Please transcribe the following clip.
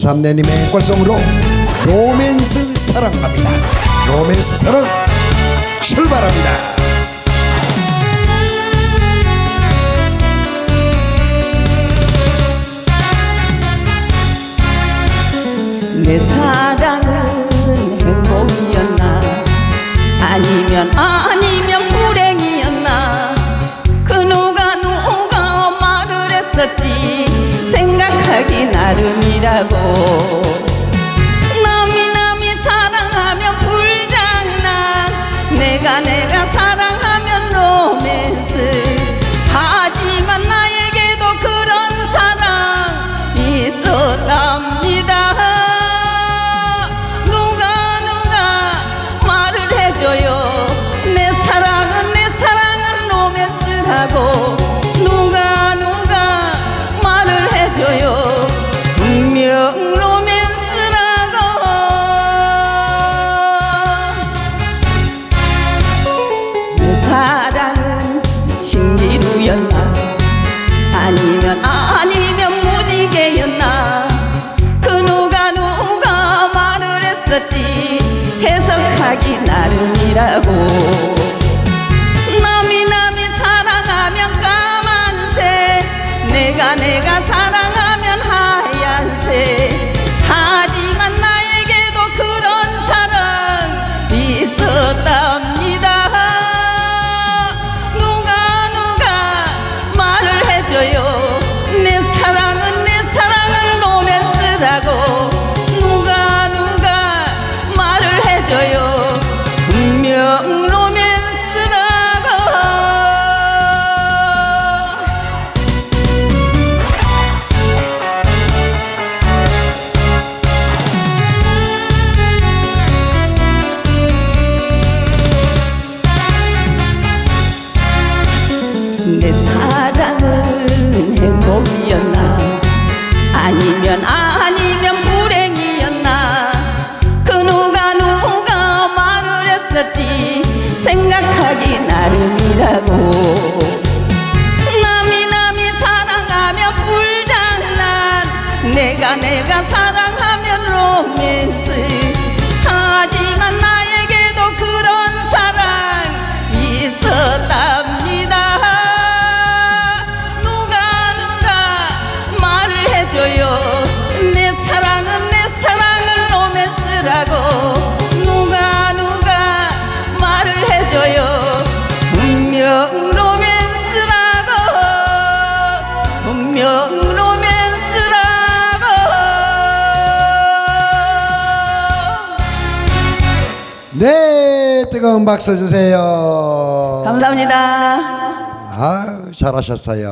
삼내님의 꼴송으로 로맨스 사랑합니다. 로맨스 사랑 출발합니다. 내 사랑은 행복이었나 아니면 아니면 불행이었나 그 누가 누가 말을 했었지 생각하기 나름 이라고 남이 남이 사랑하면 불장난. 내가 내가 사랑 사랑은 신기루였나? 아니면 아니면 무지개였나? 그 누가 누가 말을 했었지? 해석하기 나름이라고 나름이라고. 남이 남이 사랑하면 불장난. 내가 내가 사랑하면 로맨스 분명 로맨스라고 네, 뜨거운 박수 주세요. 감사합니다. 아, 잘하셨어요.